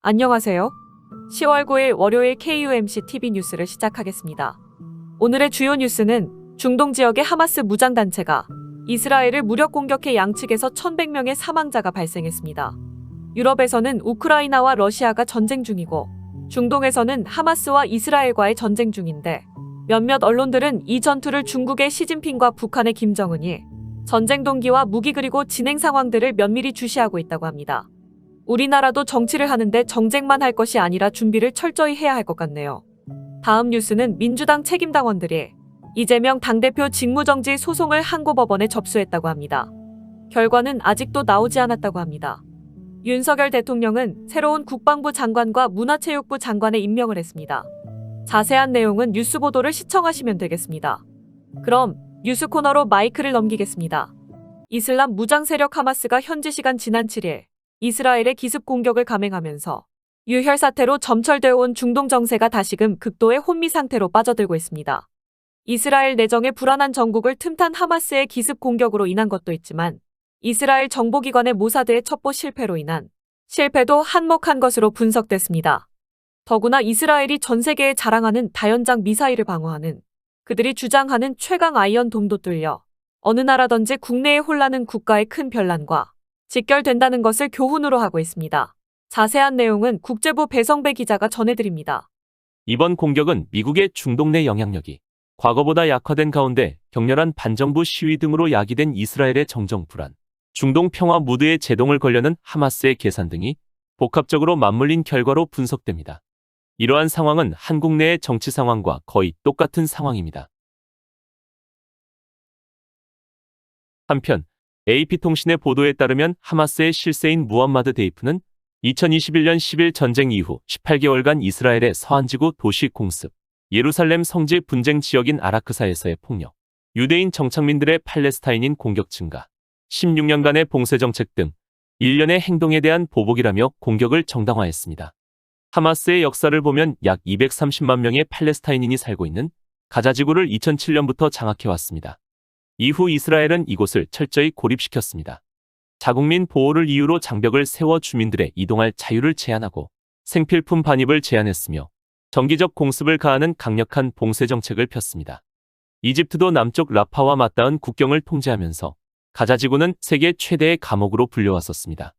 안녕하세요. 10월 9일 월요일 KUMC TV 뉴스를 시작하겠습니다. 오늘의 주요 뉴스는 중동 지역의 하마스 무장단체가 이스라엘을 무력 공격해 양측에서 1,100명의 사망자가 발생했습니다. 유럽에서는 우크라이나와 러시아가 전쟁 중이고 중동에서는 하마스와 이스라엘과의 전쟁 중인데 몇몇 언론들은 이 전투를 중국의 시진핑과 북한의 김정은이 전쟁 동기와 무기 그리고 진행 상황들을 면밀히 주시하고 있다고 합니다. 우리나라도 정치를 하는데 정쟁만 할 것이 아니라 준비를 철저히 해야 할 것 같네요. 다음 뉴스는 민주당 책임당원들이 이재명 당대표 직무정지 소송을 항고법원에 접수했다고 합니다. 결과는 아직도 나오지 않았다고 합니다. 윤석열 대통령은 새로운 국방부 장관과 문화체육부 장관에 임명을 했습니다. 자세한 내용은 뉴스 보도를 시청하시면 되겠습니다. 그럼 뉴스 코너로 마이크를 넘기겠습니다. 이슬람 무장 세력 하마스가 현지 시간 지난 7일 이스라엘의 기습 공격을 감행하면서 유혈 사태로 점철되어 온 중동 정세가 다시금 극도의 혼미 상태로 빠져들고 있습니다. 이스라엘 내정의 불안한 정국을 틈탄 하마스의 기습 공격으로 인한 것도 있지만 이스라엘 정보기관의 모사드의 첩보 실패로 인한 실패도 한몫한 것으로 분석됐습니다. 더구나 이스라엘이 전 세계에 자랑하는 다연장 미사일을 방어하는 그들이 주장하는 최강 아이언 돔도 뚫려 어느 나라든지 국내에 혼란은 국가의 큰 변란과 직결된다는 것을 교훈으로 하고 있습니다. 자세한 내용은 국제부 배성배 기자가 전해드립니다. 이번 공격은 미국의 중동 내 영향력이 과거보다 약화된 가운데 격렬한 반정부 시위 등으로 야기된 이스라엘의 정정 불안, 중동 평화 무드에 제동을 걸려는 하마스의 계산 등이 복합적으로 맞물린 결과로 분석됩니다. 이러한 상황은 한국 내의 정치 상황과 거의 똑같은 상황입니다. 한편 AP통신의 보도에 따르면 하마스의 실세인 무함마드 데이프는 2021년 10일 전쟁 이후 18개월간 이스라엘의 서한지구 도시 공습, 예루살렘 성지 분쟁 지역인 아라크사에서의 폭력, 유대인 정착민들의 팔레스타인인 공격 증가, 16년간의 봉쇄 정책 등 일련의 행동에 대한 보복이라며 공격을 정당화했습니다. 하마스의 역사를 보면 약 230만 명의 팔레스타인인이 살고 있는 가자 지구를 2007년부터 장악해왔습니다. 이후 이스라엘은 이곳을 철저히 고립시켰습니다. 자국민 보호를 이유로 장벽을 세워 주민들의 이동할 자유를 제한하고 생필품 반입을 제한했으며 정기적 공습을 가하는 강력한 봉쇄 정책을 폈습니다. 이집트도 남쪽 라파와 맞닿은 국경을 통제하면서 가자지구는 세계 최대의 감옥으로 불려왔었습니다.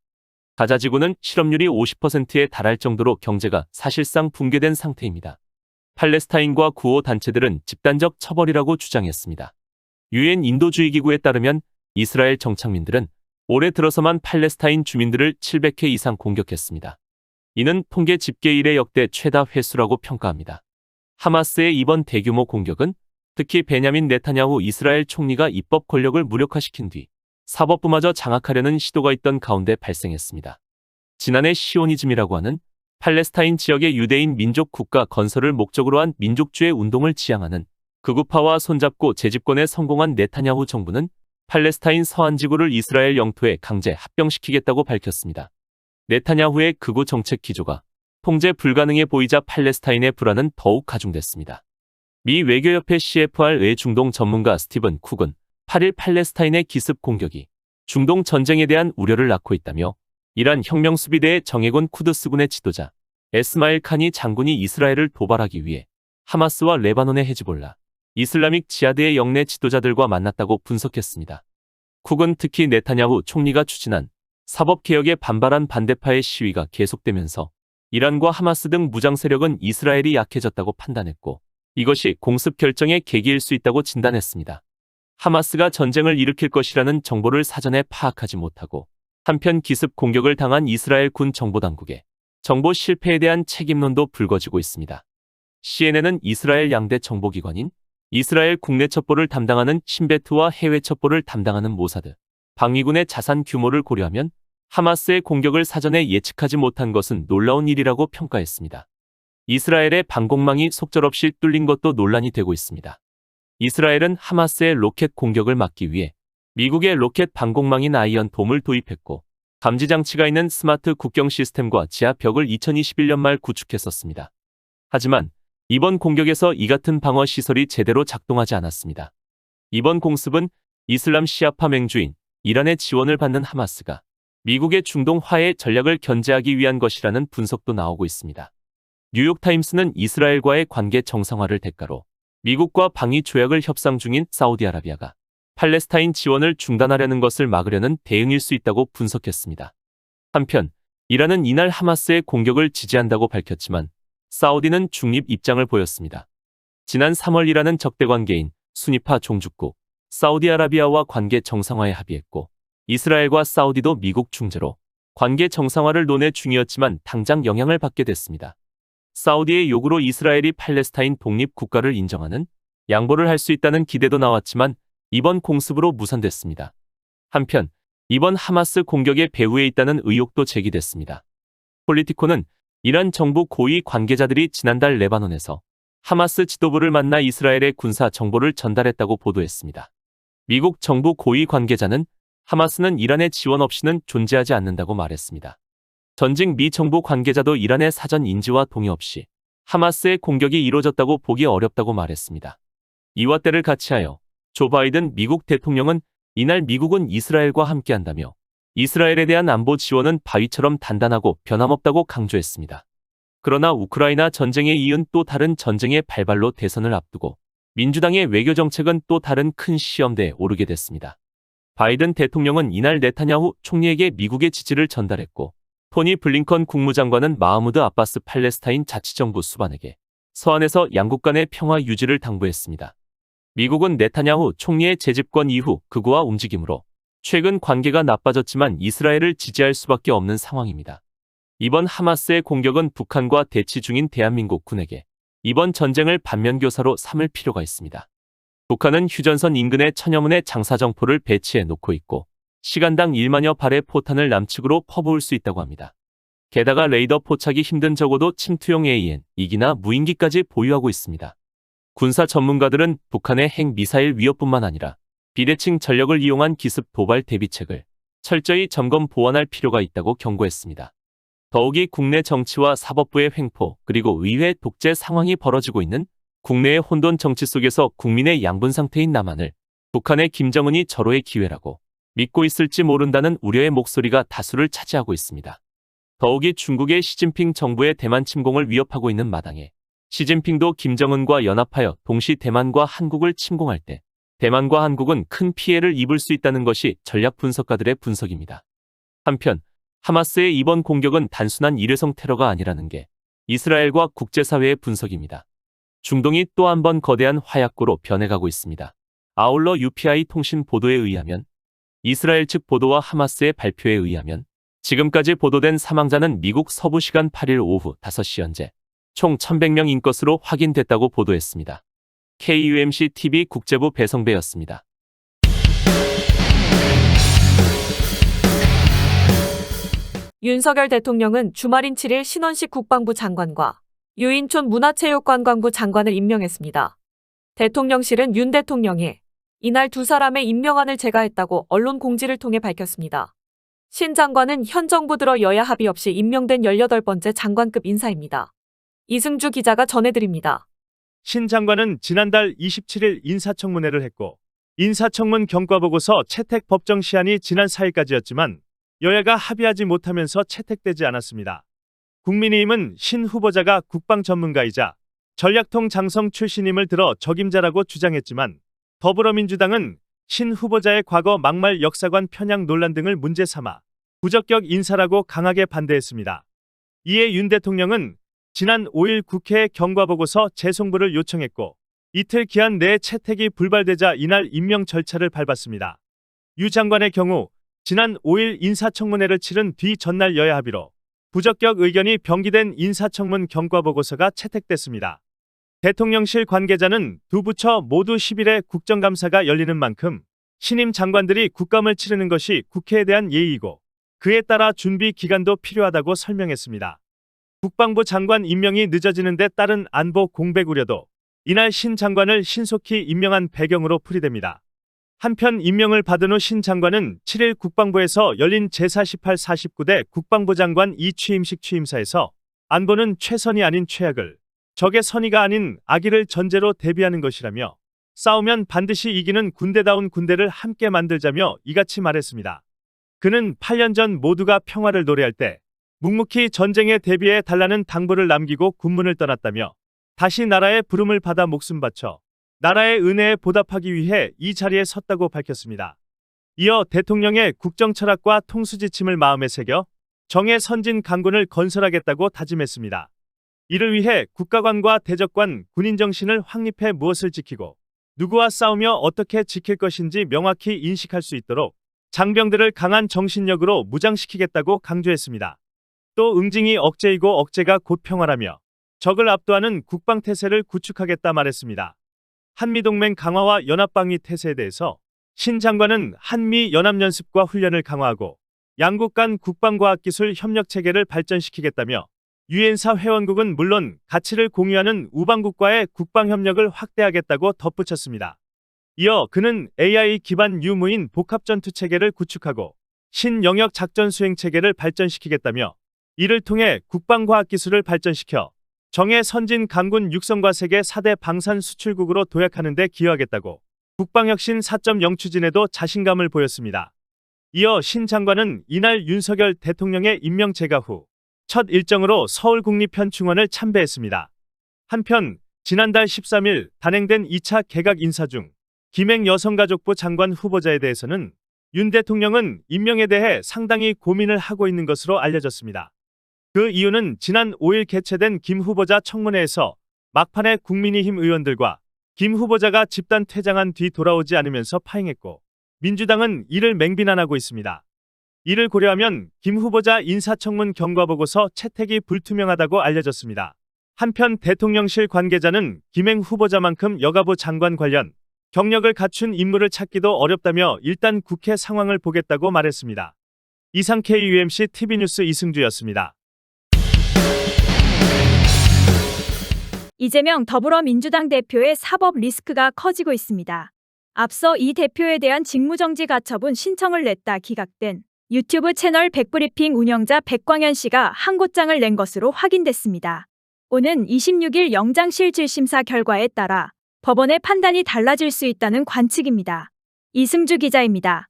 가자지구는 실업률이 50%에 달할 정도로 경제가 사실상 붕괴된 상태입니다. 팔레스타인과 구호 단체들은 집단적 처벌이라고 주장했습니다. 유엔 인도주의 기구에 따르면 이스라엘 정착민들은 올해 들어서만 팔레스타인 주민들을 700회 이상 공격했습니다. 이는 통계 집계 이래 역대 최다 횟수라고 평가합니다. 하마스의 이번 대규모 공격은 특히 베냐민 네타냐후 이스라엘 총리가 입법 권력을 무력화시킨 뒤 사법부마저 장악하려는 시도가 있던 가운데 발생했습니다. 지난해 시오니즘이라고 하는 팔레스타인 지역의 유대인 민족 국가 건설을 목적으로 한 민족주의 운동을 지향하는 극우파와 손잡고 재집권에 성공한 네타냐후 정부는 팔레스타인 서한 지구를 이스라엘 영토에 강제 합병시키겠다고 밝혔습니다. 네타냐후의 극우 정책 기조가 통제 불가능해 보이자 팔레스타인의 불안은 더욱 가중됐습니다. 미 외교협회 CFR 외 중동 전문가 스티븐 쿡은 8일 팔레스타인의 기습 공격이 중동 전쟁에 대한 우려를 낳고 있다며 이란 혁명수비대의 정예군 쿠드스군의 지도자 에스마일 칸이 장군이 이스라엘을 도발하기 위해 하마스와 레바논의 헤즈볼라, 이슬라믹 지하드의 영내 지도자들과 만났다고 분석했습니다. 쿡은 특히 네타냐후 총리가 추진한 사법개혁에 반발한 반대파의 시위가 계속되면서 이란과 하마스 등 무장 세력은 이스라엘이 약해졌다고 판단했고 이것이 공습 결정의 계기일 수 있다고 진단했습니다. 하마스가 전쟁을 일으킬 것이라는 정보를 사전에 파악하지 못하고 한편 기습 공격을 당한 이스라엘 군 정보당국의 정보 실패에 대한 책임론도 불거지고 있습니다. CNN은 이스라엘 양대 정보기관인 이스라엘 국내 첩보를 담당하는 신베트와 해외 첩보를 담당하는 모사드, 방위군의 자산 규모를 고려하면 하마스의 공격을 사전에 예측하지 못한 것은 놀라운 일이라고 평가했습니다. 이스라엘의 방공망이 속절없이 뚫린 것도 논란이 되고 있습니다. 이스라엘은 하마스의 로켓 공격을 막기 위해 미국의 로켓 방공망인 아이언 돔을 도입했고 감지 장치가 있는 스마트 국경 시스템과 지하 벽을 2021년 말 구축했었습니다. 하지만 이번 공격에서 이 같은 방어 시설이 제대로 작동하지 않았습니다. 이번 공습은 이슬람 시아파 맹주인 이란의 지원을 받는 하마스가 미국의 중동 화해 전략을 견제하기 위한 것이라는 분석도 나오고 있습니다. 뉴욕타임스는 이스라엘과의 관계 정상화를 대가로 미국과 방위 조약을 협상 중인 사우디아라비아가 팔레스타인 지원을 중단하려는 것을 막으려는 대응일 수 있다고 분석했습니다. 한편 이란은 이날 하마스의 공격을 지지한다고 밝혔지만 사우디는 중립 입장을 보였습니다. 지난 3월 이란은 적대 관계인 순위파 종주국 사우디아라비아와 관계 정상화에 합의했고 이스라엘과 사우디도 미국 중재로 관계 정상화를 논의 중이었지만 당장 영향을 받게 됐습니다. 사우디의 요구로 이스라엘이 팔레스타인 독립 국가를 인정하는 양보를 할 수 있다는 기대도 나왔지만 이번 공습으로 무산됐습니다. 한편 이번 하마스 공격의 배후에 있다는 의혹도 제기됐습니다. 폴리티코는 이란 정부 고위 관계자들이 지난달 레바논에서 하마스 지도부를 만나 이스라엘의 군사 정보를 전달했다고 보도했습니다. 미국 정부 고위 관계자는 하마스는 이란의 지원 없이는 존재하지 않는다고 말했습니다. 전직 미 정부 관계자도 이란의 사전 인지와 동의 없이 하마스의 공격이 이루어졌다고 보기 어렵다고 말했습니다. 이와 때를 같이하여 조 바이든 미국 대통령은 이날 미국은 이스라엘과 함께한다며 이스라엘에 대한 안보 지원은 바위처럼 단단하고 변함없다고 강조했습니다. 그러나 우크라이나 전쟁에 이은 또 다른 전쟁의 발발로 대선을 앞두고 민주당의 외교 정책은 또 다른 큰 시험대에 오르게 됐습니다. 바이든 대통령은 이날 네타냐후 총리에게 미국의 지지를 전달했고 토니 블링컨 국무장관은 마하무드 아바스 팔레스타인 자치정부 수반에게 서한에서 양국 간의 평화 유지를 당부했습니다. 미국은 네타냐후 총리의 재집권 이후 극우와 움직임으로 최근 관계가 나빠졌지만 이스라엘을 지지할 수밖에 없는 상황입니다. 이번 하마스의 공격은 북한과 대치 중인 대한민국 군에게 이번 전쟁을 반면교사로 삼을 필요가 있습니다. 북한은 휴전선 인근에 천여문의 장사정포를 배치해 놓고 있고 시간당 1만여 발의 포탄을 남측으로 퍼부을 수 있다고 합니다. 게다가 레이더 포착이 힘든 적어도 침투용 AN, 이기나 무인기까지 보유하고 있습니다. 군사 전문가들은 북한의 핵 미사일 위협뿐만 아니라 비대칭 전력을 이용한 기습 도발 대비책을 철저히 점검 보완할 필요가 있다고 경고했습니다. 더욱이 국내 정치와 사법부의 횡포 그리고 의회 독재 상황이 벌어지고 있는 국내의 혼돈 정치 속에서 국민의 양분 상태인 남한을 북한의 김정은이 절호의 기회라고 믿고 있을지 모른다는 우려의 목소리가 다수를 차지하고 있습니다. 더욱이 중국의 시진핑 정부의 대만 침공을 위협하고 있는 마당에 시진핑도 김정은과 연합하여 동시 대만과 한국을 침공할 때 대만과 한국은 큰 피해를 입을 수 있다는 것이 전략 분석가들의 분석입니다. 한편 하마스의 이번 공격은 단순한 일회성 테러가 아니라는 게 이스라엘과 국제사회의 분석입니다. 중동이 또 한 번 거대한 화약고로 변해가고 있습니다. 아울러 UPI 통신 보도에 의하면 이스라엘 측 보도와 하마스의 발표에 의하면 지금까지 보도된 사망자는 미국 서부 시간 8일 오후 5시 현재 총 1100명인 것으로 확인됐다고 보도했습니다. KUMC TV 국제부 배성배였습니다. 윤석열 대통령은 주말인 7일 신원식 국방부 장관과 유인촌 문화체육관광부 장관을 임명했습니다. 대통령실은 윤 대통령이 이날 두 사람의 임명안을 제가했다고 언론 공지를 통해 밝혔습니다. 신 장관은 현 정부 들어 여야 합의 없이 임명된 18번째 장관급 인사입니다. 이승주 기자가 전해드립니다. 신 장관은 지난달 27일 인사청문회를 했고 인사청문 경과보고서 채택 법정 시한이 지난 4일까지였지만 여야가 합의하지 못하면서 채택되지 않았습니다. 국민의힘은 신 후보자가 국방 전문가이자 전략통 장성 출신임을 들어 적임자라고 주장했지만 더불어민주당은 신 후보자의 과거 막말 역사관 편향 논란 등을 문제 삼아 부적격 인사라고 강하게 반대했습니다. 이에 윤 대통령은 지난 5일 국회에 경과보고서 재송부를 요청했고 이틀 기한 내에 채택이 불발되자 이날 임명 절차를 밟았습니다. 유 장관의 경우 지난 5일 인사청문회를 치른 뒤 전날 여야 합의로 부적격 의견이 병기된 인사청문 경과보고서가 채택됐습니다. 대통령실 관계자는 두 부처 모두 10일에 국정감사가 열리는 만큼 신임 장관들이 국감을 치르는 것이 국회에 대한 예의이고 그에 따라 준비 기간도 필요하다고 설명했습니다. 국방부 장관 임명이 늦어지는 데 따른 안보 공백 우려도 이날 신 장관을 신속히 임명한 배경으로 풀이됩니다. 한편 임명을 받은 후 신 장관은 7일 국방부에서 열린 제48, 49대 국방부 장관 이취임식 취임사에서 안보는 최선이 아닌 최악을 적의 선의가 아닌 악의를 전제로 대비하는 것이라며 싸우면 반드시 이기는 군대다운 군대를 함께 만들자며 이같이 말했습니다. 그는 8년 전 모두가 평화를 노래할 때 묵묵히 전쟁에 대비해 달라는 당부를 남기고 군문을 떠났다며 다시 나라의 부름을 받아 목숨 바쳐 나라의 은혜에 보답하기 위해 이 자리에 섰다고 밝혔습니다. 이어 대통령의 국정 철학과 통수 지침을 마음에 새겨 정의 선진 강군을 건설하겠다고 다짐했습니다. 이를 위해 국가관과 대적관, 군인 정신을 확립해 무엇을 지키고 누구와 싸우며 어떻게 지킬 것인지 명확히 인식할 수 있도록 장병들을 강한 정신력으로 무장시키겠다고 강조했습니다. 또 응징이 억제이고 억제가 곧 평화라며 적을 압도하는 국방태세를 구축하겠다 말했습니다. 한미동맹 강화와 연합방위 태세에 대해서 신 장관은 한미 연합연습과 훈련을 강화하고 양국 간 국방과학기술 협력 체계를 발전시키겠다며 유엔사 회원국은 물론 가치를 공유하는 우방국과의 국방협력을 확대하겠다고 덧붙였습니다. 이어 그는 AI 기반 유무인 복합전투 체계를 구축하고 신영역 작전 수행 체계를 발전시키겠다며 이를 통해 국방과학기술을 발전시켜 정의 선진 강군 육성과 세계 4대 방산 수출국으로 도약하는 데 기여하겠다고 국방혁신 4.0 추진에도 자신감을 보였습니다. 이어 신 장관은 이날 윤석열 대통령의 임명 제가 후 첫 일정으로 서울국립현충원을 참배했습니다. 한편 지난달 13일 단행된 2차 개각 인사 중 김행 여성가족부 장관 후보자에 대해서는 윤 대통령은 임명에 대해 상당히 고민을 하고 있는 것으로 알려졌습니다. 그 이유는 지난 5일 개최된 김 후보자 청문회에서 막판에 국민의힘 의원들과 김 후보자가 집단 퇴장한 뒤 돌아오지 않으면서 파행했고 민주당은 이를 맹비난하고 있습니다. 이를 고려하면 김 후보자 인사청문 경과보고서 채택이 불투명하다고 알려졌습니다. 한편 대통령실 관계자는 김행 후보자만큼 여가부 장관 관련 경력을 갖춘 인물을 찾기도 어렵다며 일단 국회 상황을 보겠다고 말했습니다. 이상 KUMC TV뉴스 이승주였습니다. 이재명 더불어민주당 대표의 사법 리스크가 커지고 있습니다. 앞서 이 대표에 대한 직무정지 가처분 신청을 냈다 기각된 유튜브 채널 백브리핑 운영자 백광현 씨가 항고장을 낸 것으로 확인됐습니다. 오는 26일 영장실 질심사 결과에 따라 법원의 판단이 달라질 수 있다는 관측입니다. 이승주 기자입니다.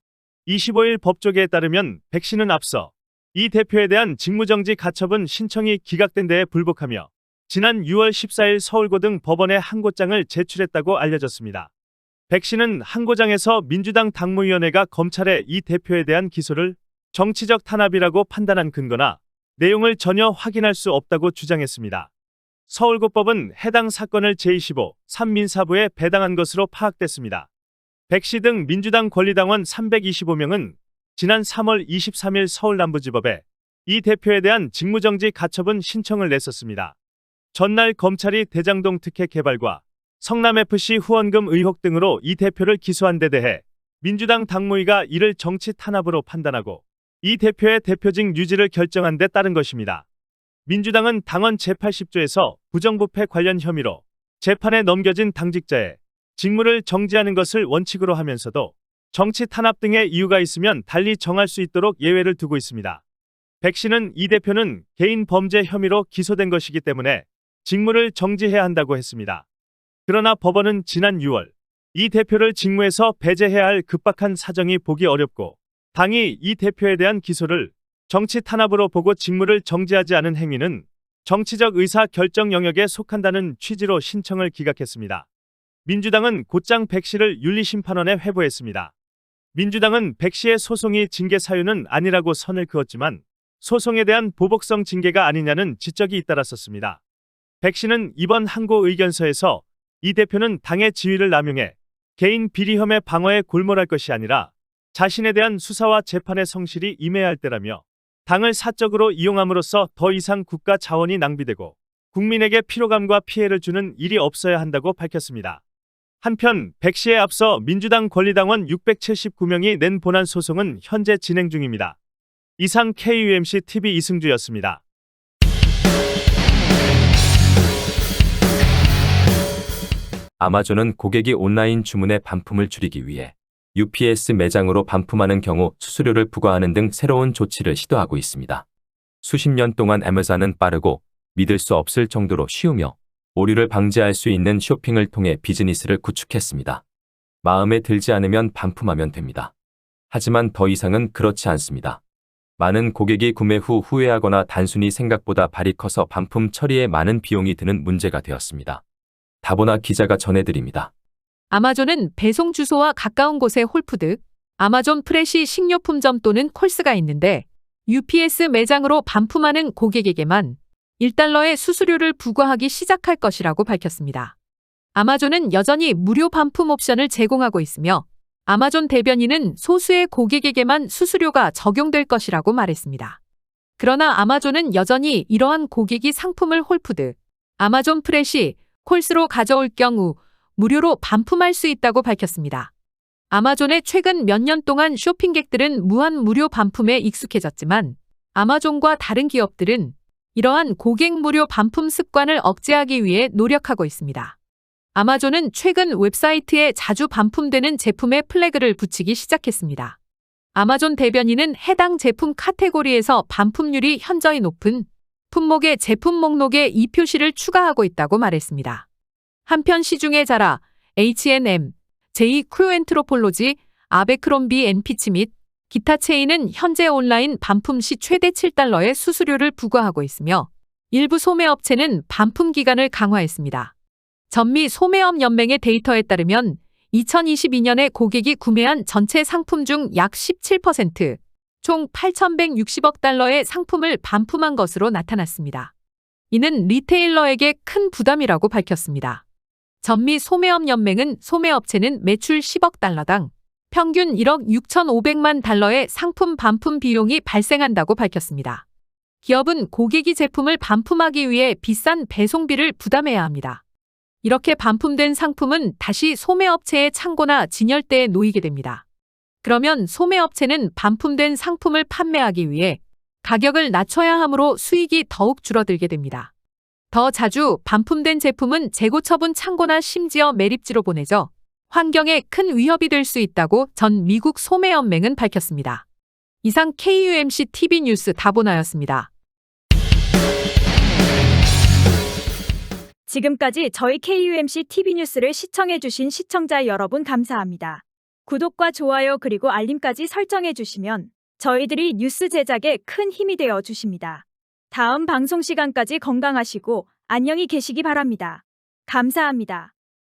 25일 법조계에 따르면 백 씨는 앞서 이 대표에 대한 직무정지 가처분 신청이 기각된 데에 불복하며 지난 6월 14일 서울고등 법원에 항고장을 제출했다고 알려졌습니다. 백 씨는 항고장에서 민주당 당무위원회가 검찰에 이 대표에 대한 기소를 정치적 탄압이라고 판단한 근거나 내용을 전혀 확인할 수 없다고 주장했습니다. 서울고법은 해당 사건을 제25 3민사부에 배당한 것으로 파악됐습니다. 백 씨 등 민주당 권리당원 325명은 지난 3월 23일 서울 남부지법에 이 대표에 대한 직무정지 가처분 신청을 냈었습니다. 전날 검찰이 대장동 특혜 개발과 성남FC 후원금 의혹 등으로 이 대표를 기소한 데 대해 민주당 당무위가 이를 정치 탄압으로 판단하고 이 대표의 대표직 유지를 결정한 데 따른 것입니다. 민주당은 당헌 제80조에서 부정부패 관련 혐의로 재판에 넘겨진 당직자의 직무를 정지하는 것을 원칙으로 하면서도 정치 탄압 등의 이유가 있으면 달리 정할 수 있도록 예외를 두고 있습니다. 백 씨는 이 대표는 개인 범죄 혐의로 기소된 것이기 때문에 직무를 정지해야 한다고 했습니다. 그러나 법원은 지난 6월 이 대표를 직무에서 배제해야 할 급박한 사정이 보기 어렵고 당이 이 대표에 대한 기소를 정치 탄압으로 보고 직무를 정지하지 않은 행위는 정치적 의사 결정 영역에 속한다는 취지로 신청을 기각했습니다. 민주당은 곧장 백 씨를 윤리심판원에 회부했습니다. 민주당은 백 씨의 소송이 징계 사유는 아니라고 선을 그었지만 소송에 대한 보복성 징계가 아니냐는 지적이 잇따랐었습니다. 백 씨는 이번 항고 의견서에서 이 대표는 당의 지위를 남용해 개인 비리 혐의 방어에 골몰할 것이 아니라 자신에 대한 수사와 재판의 성실이 임해야 할 때라며 당을 사적으로 이용함으로써 더 이상 국가 자원이 낭비되고 국민에게 피로감과 피해를 주는 일이 없어야 한다고 밝혔습니다. 한편 백 씨에 앞서 민주당 권리당원 679명이 낸 본안 소송은 현재 진행 중입니다. 이상 KUMC TV 이승주였습니다. 아마존은 고객이 온라인 주문의 반품을 줄이기 위해 UPS 매장으로 반품하는 경우 수수료를 부과하는 등 새로운 조치를 시도하고 있습니다. 수십 년 동안 애머존은 빠르고 믿을 수 없을 정도로 쉬우며 오류를 방지할 수 있는 쇼핑을 통해 비즈니스를 구축했습니다. 마음에 들지 않으면 반품하면 됩니다. 하지만 더 이상은 그렇지 않습니다. 많은 고객이 구매 후 후회하거나 단순히 생각보다 발이 커서 반품 처리에 많은 비용이 드는 문제가 되었습니다. 다보나 기자가 전해드립니다. 아마존은 배송 주소와 가까운 곳에 홀푸드, 아마존 프레시 식료품점 또는 콜스가 있는데 UPS 매장으로 반품하는 고객에게만 1달러의 수수료를 부과하기 시작할 것이라고 밝혔습니다. 아마존은 여전히 무료 반품 옵션을 제공하고 있으며 아마존 대변인은 소수의 고객에게만 수수료가 적용될 것이라고 말했습니다. 그러나 아마존은 여전히 이러한 고객이 상품을 홀푸드, 아마존 프레시, 콜스로 가져올 경우 무료로 반품할 수 있다고 밝혔습니다. 아마존의 최근 몇 년 동안 쇼핑객들은 무한 무료 반품에 익숙해졌지만 아마존과 다른 기업들은 이러한 고객 무료 반품 습관을 억제하기 위해 노력하고 있습니다. 아마존은 최근 웹사이트에 자주 반품되는 제품의 플래그를 붙이기 시작했습니다. 아마존 대변인은 해당 제품 카테고리에서 반품률이 현저히 높은 품목의 제품 목록에 이 표시를 추가하고 있다고 말했습니다. 한편 시중에 자라, H&M, j 크루엔트로폴로지, 아베크롬비 앤피치 및 기타 체인은 현재 온라인 반품 시 최대 7달러의 수수료를 부과하고 있으며 일부 소매업체는 반품 기간을 강화했습니다. 전미 소매업 연맹의 데이터에 따르면 2022년에 고객이 구매한 전체 상품 중 약 17%, 총 8,160억 달러의 상품을 반품한 것으로 나타났습니다. 이는 리테일러에게 큰 부담이라고 밝혔습니다. 전미 소매업 연맹은 소매업체는 매출 10억 달러당 평균 1억 6,500만 달러의 상품 반품 비용이 발생한다고 밝혔습니다. 기업은 고객이 제품을 반품하기 위해 비싼 배송비를 부담해야 합니다. 이렇게 반품된 상품은 다시 소매업체의 창고나 진열대에 놓이게 됩니다. 그러면 소매업체는 반품된 상품을 판매하기 위해 가격을 낮춰야 하므로 수익이 더욱 줄어들게 됩니다. 더 자주 반품된 제품은 재고 처분 창고나 심지어 매립지로 보내져 환경에 큰 위협이 될 수 있다고 전 미국 소매연맹은 밝혔습니다. 이상 KUMC TV 뉴스 다보나였습니다. 지금까지 저희 KUMC TV 뉴스를 시청해주신 시청자 여러분 감사합니다. 구독과 좋아요 그리고 알림까지 설정해 주시면 저희들이 뉴스 제작에 큰 힘이 되어 주십니다. 다음 방송 시간까지 건강하시고 안녕히 계시기 바랍니다. 감사합니다.